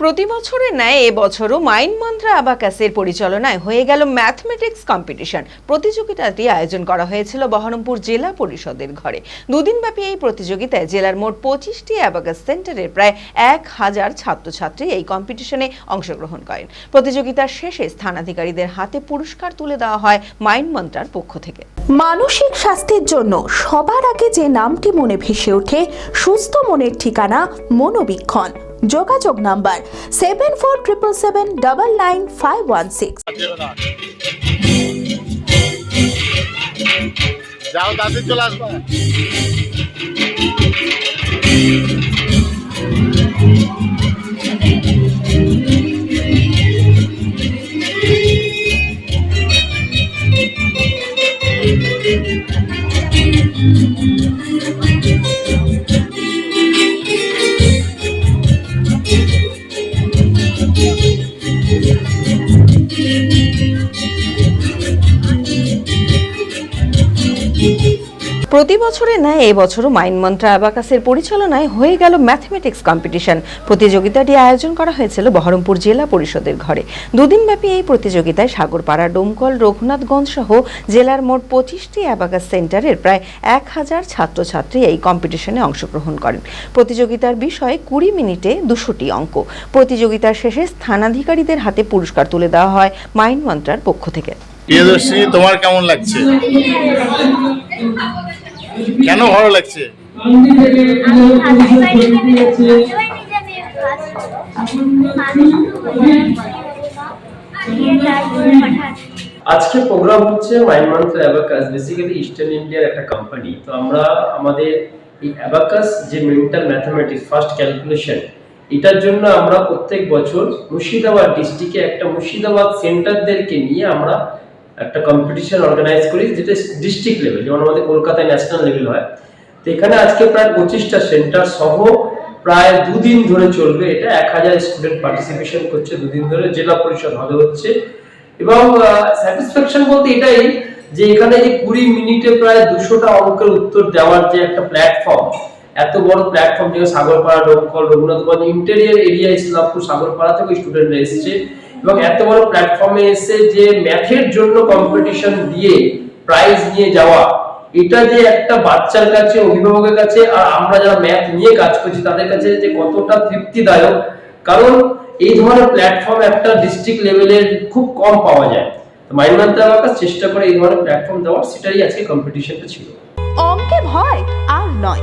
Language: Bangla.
প্রতি বছরের ন্যায় এবছরও মাইন্ড মন্ত্রা আবাকাসের পরিচালনায় হয়ে গেল ম্যাথমেটিক্স কম্পিটিশন। প্রতিযোগিতাটি আয়োজন করা হয়েছিল বহরমপুর জেলা পরিষদের ঘরে। দুদিনব্যাপী এই প্রতিযোগিতায় জেলার মোট পঁচিশটি অ্যাবাকাস সেন্টারের প্রায় এক হাজার ছাত্রছাত্রী এই কম্পিটিশনে অংশগ্রহণ করেন। প্রতিযোগিতার শেষে স্থানাধিকারীদের হাতে পুরস্কার তুলে দেওয়া হয় মাইন্ড মন্ত্রার পক্ষ থেকে। মানসিক স্বাস্থ্যের জন্য সবার আগে যে নামটি মনে ভেসে ওঠে, সুস্থ মনের ঠিকানা মনোবীক্ষণ। যোগাযোগ number seven four triple seven double nine five one six. যাও তাদের চলে আসবা। প্রতি বছরের ন্যায় এবছরও মাইন্ড মন্ত্রা অ্যাবাকাসের পরিচালনায় হয়ে গেল ম্যাথমেটিক্স কম্পিটিশন। প্রতিযোগিতাটি আয়োজন করা হয়েছিল বহরমপুর জেলা পরিষদের ঘরে। দুদিনব্যাপী এই প্রতিযোগিতায় সাগরপাড়া, ডোমকল, রঘুনাথগঞ্জ সহ জেলার মোট পঁচিশটি অ্যাবাকাস সেন্টারের প্রায় এক হাজার ছাত্রছাত্রী এই কম্পিটিশনে অংশগ্রহণ করেন। প্রতিযোগিতার বিষয় কুড়ি মিনিটে দুশোটি অঙ্ক। প্রতিযোগিতার শেষে স্থানাধিকারীদের হাতে পুরস্কার তুলে দেওয়া হয় মাইন্ড মন্ত্রার পক্ষ থেকে। তোমার কেমন লাগছে? কেন ভালো লাগছে? আজকে প্রোগ্রাম হচ্ছে অ্যাবাকাস বেসিক্যালি ইস্টার্ন ইন্ডিয়ার একটা কোম্পানি তো আমরা আমাদের এই অ্যাবাকাস যে মেন্টাল ম্যাথমেটিক্স ফার্স্ট ক্যালকুলেশন এটার জন্য আমরা প্রত্যেক বছর মুর্শিদাবাদ ডিস্ট্রিক্টে একটা মুর্শিদাবাদ সেন্টারদেরকে নিয়ে আমরা একটা কম্পিটিশন অর্গানাইজ করি যেটা ডিস্ট্রিক্ট লেভেল যেমন আমাদের কলকাতায় ন্যাশনাল লেভেল হয়। তো এখানে আজকে প্রায় পঁচিশটা সেন্টার সহ প্রায় দুদিন ধরে চলবে এটা। এক হাজার স্টুডেন্ট পার্টিসিপেশন করছে দুদিন ধরে, জেলা পরিষদ হবে হচ্ছে। এবং স্যাটিসফ্যাকশন বলতে এটাই যে এখানে যে কুড়ি মিনিটে প্রায় দুশোটা অঙ্কের উত্তর দেওয়ার যে একটা প্ল্যাটফর্ম এত বড় প্ল্যাটফর্ম যেখানে সাগরপাড়া, ডোমকল রঘুনাথগঞ্জ ইন্টেরিয়ার এরিয়া ইসলামপুর, সাগরপাড়া থেকে স্টুডেন্টরা এসেছে। এবং এত বড় প্ল্যাটফর্মে এসে যে ম্যাথের জন্য কম্পিটিশন দিয়ে প্রাইজ নিয়ে যাওয়া, এটা যে একটা বাচ্চার কাছে, অভিভাবকের কাছে আর আমরা যারা ম্যাথ নিয়ে কাজ করছি, তাদের কাছে যে কতটা তৃপ্তিদায়ক। কারণ এই ধরনের প্ল্যাটফর্ম একটা ডিস্ট্রিক্ট লেভেলের খুব কম পাওয়া যায়। তো মাইনমান্তা আবাকাস চেষ্টা করে এই ধরনের প্ল্যাটফর্ম দেওয়ার, সেটাই আজকে কম্পিটিশনটা ছিল। অঙ্কে ভয় আর নয়।